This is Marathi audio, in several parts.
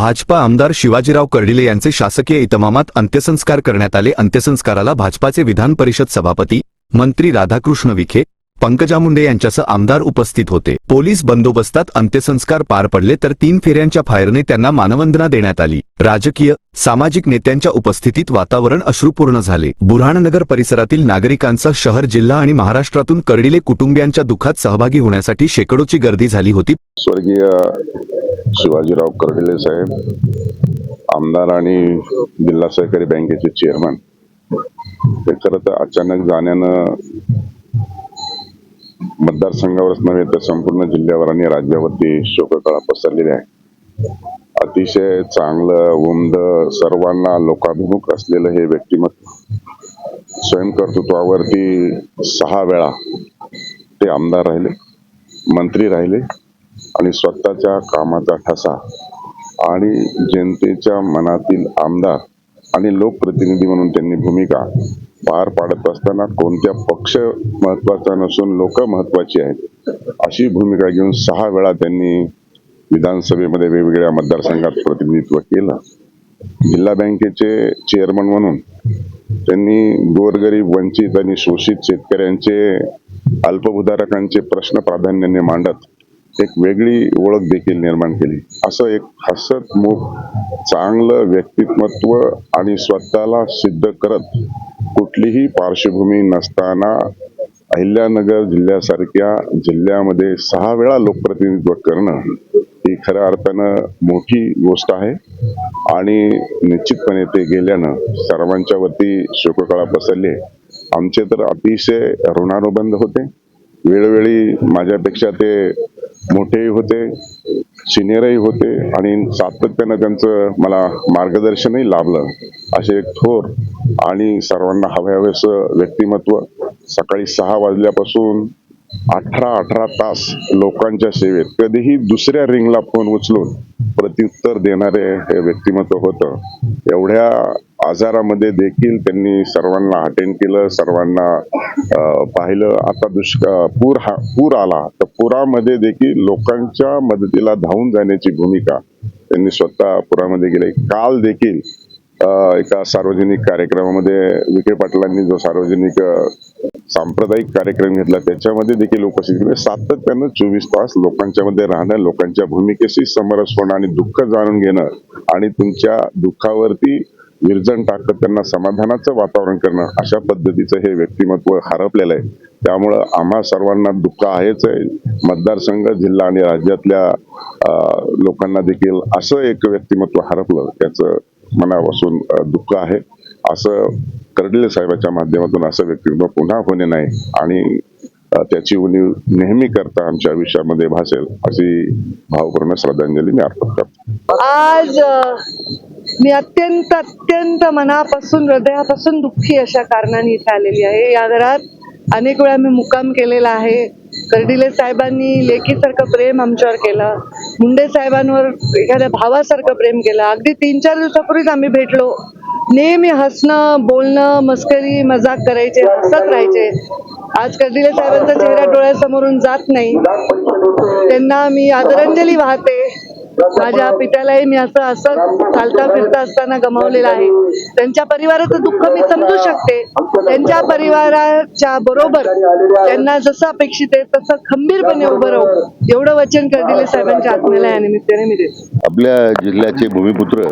भाजपा आमदार शिवाजीराव कर्डिले यांचे शासकीय इतमामात अंत्यसंस्कार करण्यात आले. अंत्यसंस्काराला भाजपाचे विधान परिषद सभापती मंत्री राधाकृष्ण विखे पंकजा मुंडे यांच्यासह आमदार उपस्थित होते. पोलीस बंदोबस्तात अंत्यसंस्कार पार पडले तर तीन फेऱ्यांच्या फायरने त्यांना मानवंदना देण्यात आली. राजकीय सामाजिक नेत्यांच्या उपस्थितीत वातावरण अश्रुपूर्ण झाले. बुऱ्हाणनगर परिसरातील नागरिकांचा शहर जिल्हा आणि महाराष्ट्रातून कर्डिले कुटुंबियांच्या दुःखात सहभागी होण्यासाठी शेकडोची गर्दी झाली होती. स्वर्गीय शिवाजीराव कर्डिले साहेब आमदार आणि जिल्हा सहकारी बँकेचे चेअरमन. ते खरं तर अचानक जाण्यानं मतदारसंघावरच नव्हे तर संपूर्ण जिल्ह्यावर आणि राज्यावरती शोककळा पसरलेली आहे. अतिशय चांगलं उमद सर्वांना लोकाभिमुख असलेलं हे व्यक्तिमत्व स्वयंकर्तृत्वावरती सहा वेळा ते आमदार राहिले मंत्री राहिले आणि स्वतःच्या कामाचा ठसा आणि जनतेच्या मनातील आमदार आणि लोकप्रतिनिधी म्हणून त्यांनी भूमिका पार पाडत असताना कोणत्या पक्ष महत्त्वाचा नसून लोक महत्वाची आहेत अशी भूमिका घेऊन सहा वेळा त्यांनी विधानसभेमध्ये वेगवेगळ्या मतदारसंघात प्रतिनिधित्व केलं. जिल्हा बँकेचे चेअरमन म्हणून त्यांनी गोरगरीब वंचित आणि शोषित शेतकऱ्यांचे अल्पभूधारकांचे प्रश्न प्राधान्याने मांडत एक वेगळी ओळख देखील निर्माण केली. असं एक हसतमुख चांगलं व्यक्तिमत्व आणि स्वतःला सिद्ध करत कुठलीही पार्श्वभूमी नसताना अहिल्यानगर जिल्ह्यासारख्या जिल्ह्यामध्ये सहा वेळा लोकप्रतिनिधित्व करणं ही खऱ्या अर्थानं मोठी गोष्ट आहे. आणि निश्चितपणे ते गेल्यानं सर्वांच्या वरती शोककळा पसरली. आमचे तर अतिशय ऋणानुबंध होते. वेळोवेळी माझ्यापेक्षा ते मोठेही होते सिनियरही होते आणि सातत्यानं त्यांचं मला मार्गदर्शनही लाभलं. असे एक थोर आणि सर्वांना हव्यावेसं व्यक्तिमत्व. सकाळी सहा वाजल्यापासून अठरा अठरा तास लोकांच्या सेवेत. कधीही दुसऱ्या रिंगला फोन उचलून प्रत्युत्तर देणारे हे व्यक्तिमत्व होतं. एवढ्या आजारामध्ये देखील त्यांनी सर्वांना अटेंड केलं सर्वांना पाहिलं. आता दुष्काळ पूर हा पूर आला. तर पुरामध्ये देखील लोकांच्या मदतीला धावून जाण्याची भूमिका त्यांनी स्वतः पुरामध्ये गेले काल देखील एका सार्वजनिक कार्यक्रमामध्ये विखे पाटलांनी जो सार्वजनिक सांप्रदायिक कार्यक्रम घेतला त्याच्यामध्ये देखील उपस्थित केले सातत्यानं चोवीस तास लोकांच्या मध्ये राहणं लोकांच्या भूमिकेशी समरस होणं आणि दुःख जाणून घेणं आणि तुमच्या दुःखावरती विरजण टाकत त्यांना समाधानाचं वातावरण करणं अशा पद्धतीचं हे व्यक्तिमत्व हरपलेलं आहे. त्यामुळं आम्हा सर्वांना दुःख आहेच आहे. मतदारसंघ जिल्हा आणि राज्यातल्या लोकांना देखील असं एक व्यक्तिमत्व हरपलं त्याचं मनापासून दुःख आहे. असं कर्डिले साहेबाच्या माध्यमातून असं व्यक्तिमत्व पुन्हा होणे नाही. आणि त्याची उणीव नेहमी करता आमच्या आयुष्यामध्ये भासेल अशी भावपूर्ण श्रद्धांजली मी अर्पण करतो. आज मी अत्यंत अत्यंत मनापासून हृदयापासून दुःखी अशा कारणाने इथे आलेली आहे. या घरात अनेक वेळा मी मुक्काम केलेला आहे. कर्डिले साहेबांनी लेखीसारखं प्रेम आमच्यावर केलं. मुंडे साहेबांवर एखाद्या भावासारखं प्रेम केलं. अगदी तीन चार दिवसापूर्वीच आम्ही भेटलो. नेहमी हसणं बोलणं मस्करी मजाक करायचे हसत राहायचे. आज कर्डिले साहेबांचा चेहरा डोळ्यासमोरून जात नाही. त्यांना मी आदरांजली वाहते. माझ्या पित्यालाही मी असं असं चालता फिरता असताना गमावलेलं आहे. त्यांच्या परिवाराचं दुःख मी समजू शकते. त्यांच्या परिवाराच्या बरोबर त्यांना जसं अपेक्षित आहे तसं खंबीरपणे उभं राहू. एवढं वचन कर्दिले साहेबांच्या आत्म्याला या निमित्ताने मी आपल्या जिल्ह्याचे भूमिपुत्र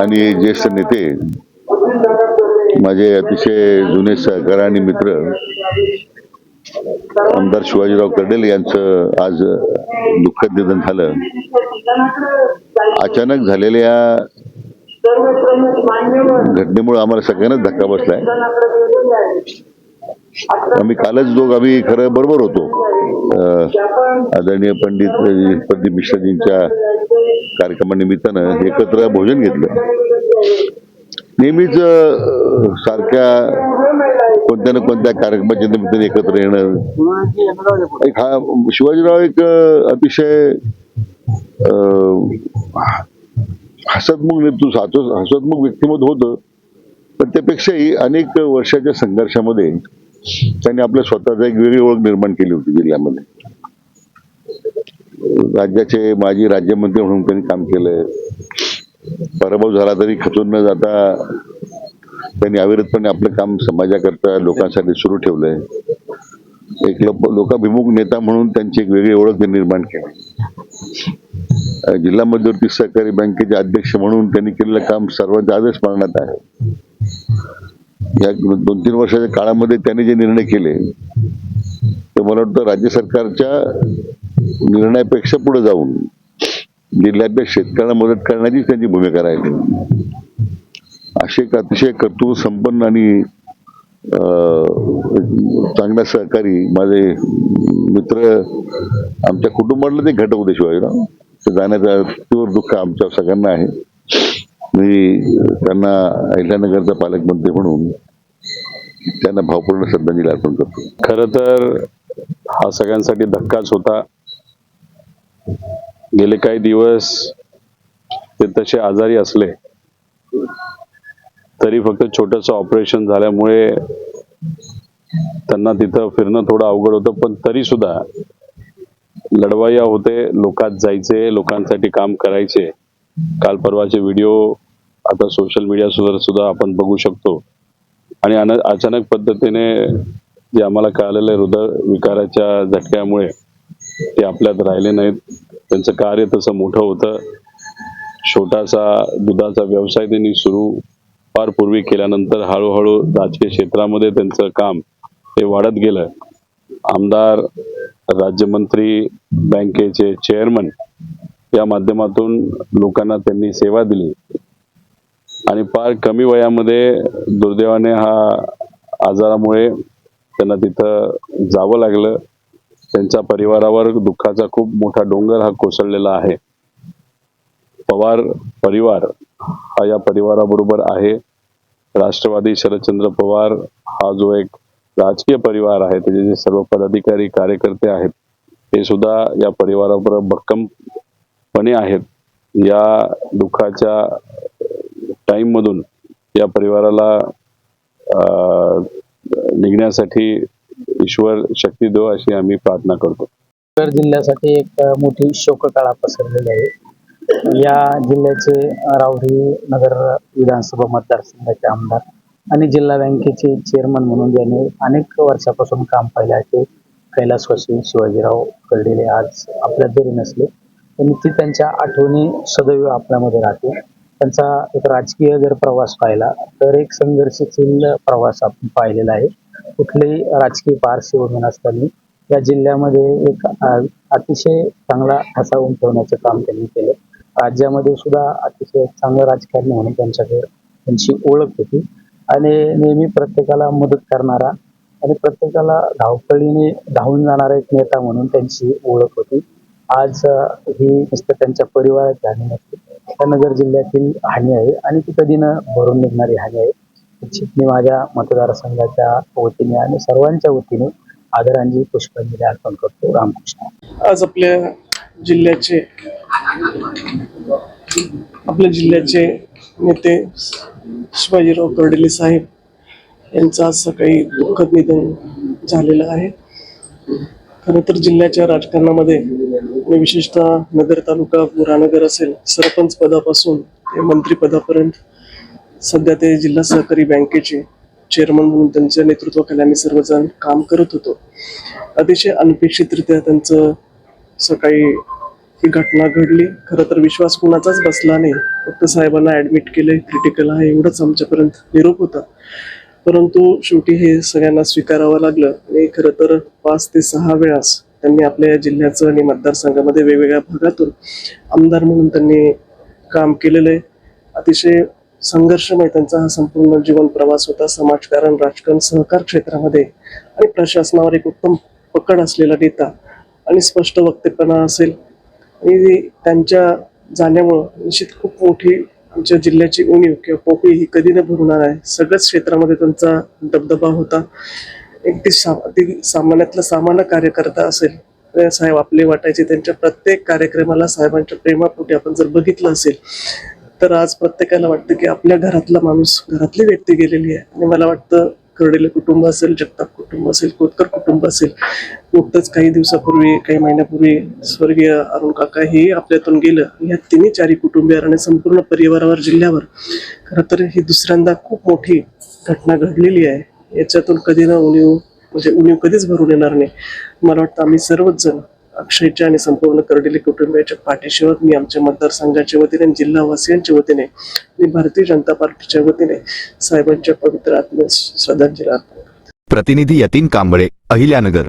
आणि ज्येष्ठ नेते माझे अतिशय जुने सहकार आणि मित्र आमदार शिवाजीराव कर्डेल यांचं आज दुःखद निधन झालं. अचानक झालेल्या घटनेमुळे आम्हाला सगळ्यांनाच धक्का बसलाय. आम्ही कालच दोघ आम्ही खरं बरोबर होतो. आदरणीय पंडित प्रदीप मिश्राजींच्या कार्यक्रमानिमित्तानं एकत्र भोजन घेतलं. नेहमीच सारख्या कोणत्या ना कोणत्या कार्यक्रमाच्या निमित्ताने एकत्र येणं एक हा शिवाजीराव एक अतिशय अं, हसतमुख नेतृत्व हसत- हसतमुख व्यक्तिमत्व होतं. पण त्यापेक्षाही अनेक वर्षाच्या संघर्षामध्ये त्यांनी आपल्या स्वतःचा एक वेगळी ओळख निर्माण केली होती जिल्ह्यामध्ये. राज्याचे माजी राज्यमंत्री म्हणून त्यांनी काम केलंय. पराभव झाला तरी खचून न जाता त्यांनी अविरतपणे आपलं काम समाजाकरता लोकांसाठी सुरू ठेवलंय. एक लोकाभिमुख नेता म्हणून त्यांची एक वेगळी ओळख त्यांनी निर्माण केली. जिल्हा मध्यवर्ती सहकारी बँकेचे अध्यक्ष म्हणून त्यांनी केलेलं काम सर्वात आदर्श स्मरणात आहे. या दोन तीन वर्षाच्या काळामध्ये त्यांनी जे निर्णय केले ते मला वाटतं राज्य सरकारच्या निर्णयापेक्षा पुढे जाऊन जिल्ह्यातल्या शेतकऱ्यांना मदत करण्याची त्यांची भूमिका राहिली. असे एक अतिशय कर्तृत्व संपन्न आणि चांगल्या सहकारी माझे मित्र आमच्या कुटुंबातलं ते घटक होते शिवाजीराव ते जाण्याचं तीव्र दुःख आमच्या सगळ्यांना आहे. मी त्यांना अहिल्यानगरचा पालकमंत्री म्हणून त्यांना भावपूर्ण श्रद्धांजली अर्पण करतो. खर तर हा सगळ्यांसाठी धक्काच होता. गेले काही दिवस ते तसे आजारी असले तरी फक्त छोटस ऑपरेशन झाल्यामुळे त्यांना तिथं फिरणं थोडं अवघड होतं पण तरी सुद्धा लढवाया होते लोकात जायचे लोकांसाठी काम करायचे. काल परवाचे व्हिडिओ आता सोशल मीडिया सुद्धा आपण बघू शकतो. आणि अन- अचानक पद्धतीने जे आम्हाला कळालेलं आहे हृदय विकाराच्या झटक्यामुळे ते आपल्यात राहिले नाहीत. त्यांचं कार्य तसं मोठं होतं. छोटासा दुधाचा व्यवसाय त्यांनी सुरू फार पूर्वी केल्यानंतर हळूहळू राजकीय क्षेत्रामध्ये त्यांचं काम हे वाढत गेलं. आमदार राज्यमंत्री बँकेचे चेअरमन या माध्यमातून लोकांना त्यांनी सेवा दिली. आणि फार कमी वयामध्ये दुर्दैवाने हा आजारामुळे त्यांना तिथं जावं लागलं. त्यांच्या परिवारावर दुःखाचा खूप मोठा डोंगर हा कोसळलेला आहे. पवार परिवार हा या परिवाराबरोबर आहे. राष्ट्रवादी शरदचंद्र पवार हा जो एक राजकीय परिवार आहे त्याचे जे सर्व पदाधिकारी कार्यकर्ते आहेत ते सुद्धा या परिवाराबरोबर भक्कमपणे आहेत. या दुःखाच्या टाइम मधून या परिवाराला अं, निघण्यासाठी ईश्वर शक्ती देव अशी आम्ही प्रार्थना करतो. जिल्ह्यासाठी एक मोठी शोककळा पसरलेली आहे. या जिल्ह्याचे अ, राहुरी नगर विधानसभा मतदारसंघाचे आमदार आणि जिल्हा बँकेचे चेअरमन म्हणून ज्यांनी अनेक वर्षापासून काम पाहिले आहे ते कैलासवासी शिवाजीराव कर्डिले आज आपल्या जरी नसले. पण ती त्यांच्या आठवणी सदैव आपल्यामध्ये राहते. त्यांचा एक राजकीय जर प्रवास पाहिला तर एक संघर्षशील प्रवास आपण पाहिलेला आहे. कुठलीही राजकीय पार्श्वभूमी नसताना या जिल्ह्यामध्ये एक अतिशय चांगला ठसा उमटवण्याचं काम त्यांनी केलं. राज्यामध्ये सुद्धा अतिशय चांगलं राजकारणी म्हणून त्यांच्याकडे त्यांची ओळख होती. आणि नेहमी प्रत्येकाला मदत करणारा आणि प्रत्येकाला धावपळीने धावून जाणारा एक नेता म्हणून त्यांची ओळख होती. आज ही नुसतं त्यांच्या परिवाराची हानी नसते. नगर जिल्ह्यातील हानी आहे आणि ती कधी न भरून निघणारी हानी आहे. निश्चित मी माझ्या मतदारसंघाच्या वतीने आणि सर्वांच्या वतीने आदरांजली पुष्पांजली अर्पण करतो. रामकृष्ण. आज आपल्या जिल्ह्याचे आपल्या जिल्ह्याचे नेते शिवाजीराव कर्डिले साहेब यांचं आज सकाळी दुःखद निधन झालेलं आहे. खरं तर जिल्ह्याच्या राजकारणामध्ये आणि विशेषतः नगर तालुका पुरानगर असेल सरपंच पदापासून ते मंत्रीपदापर्यंत सध्या ते जिल्हा सहकारी बँकेचे चेअरमन म्हणून त्यांच्या नेतृत्वाखाली आम्ही सर्वजण काम करत होतो. अतिशय अनपेक्षितरित्या त्यांचं सकाळी ही घटना घडली. खरं तर विश्वास कुणाचाच बसला नाही. फक्त साहेबांना ऍडमिट केले क्रिटिकल आहे एवढंच आमच्यापर्यंत निरोप होता. परंतु शेवटी हे सगळ्यांना स्वीकारावं लागलं आणि खरं तर पाच ते सहा वेळास त्यांनी आपल्या या जिल्ह्याचं आणि मतदारसंघामध्ये वेगवेगळ्या भागातून आमदार म्हणून त्यांनी काम केलेलं आहे. अतिशय संघर्षमय त्यांचा हा संपूर्ण जीवन प्रवास होता. समाजकारण राजकारण सहकार क्षेत्रामध्ये आणि प्रशासनावर एक उत्तम पकड असलेला नेता आणि स्पष्ट वक्तेपणा असेल. आणि त्यांच्या जाण्यामुळं निश्चित खूप मोठी आमच्या जिल्ह्याची उणीव किंवा पोकळी ही कधी न भरणार आहे. सगळ्याच क्षेत्रामध्ये त्यांचा दबदबा होता. एक ती सा ती सामान्यातला सामान्य कार्यकर्ता असेल साहेब आपले वाटायचे. त्यांच्या प्रत्येक कार्यक्रमाला साहेबांच्या प्रेमापोटी आपण जर बघितलं असेल तर आज प्रत्येकाला वाटतं की आपल्या घरातला माणूस घरातली व्यक्ती गेलेली आहे. आणि मला वाटतं कर्डेले कुटुंब असेल जगताप कुटुंब असेल कोतकर कुटुंब असेल नुकतंच काही दिवसापूर्वी काही महिन्यापूर्वी स्वर्गीय अरुण काका हे आपल्यातून गेलं. या तिन्ही चारी कुटुंबियावर आणि संपूर्ण परिवारावर जिल्ह्यावर खरं तर ही दुसऱ्यांदा खूप मोठी घटना घडलेली आहे. याच्यातून कधी ना उणीव म्हणजे उणीव कधीच भरून येणार नाही. मला वाटतं आम्ही सर्वच जण अक्षयच्या आणि संपूर्ण कर्डिले कुटुंबियाच्या पाठीशिवाय मी आमच्या मतदारसंघाच्या वतीने जिल्हावासियांच्या वतीने आणि भारतीय जनता पार्टीच्या वतीने साहेबांच्या पवित्र आत्म्यास श्रद्धांजली अर्पण प्रतिनिधी यतीन कांबळे अहिल्यानगर.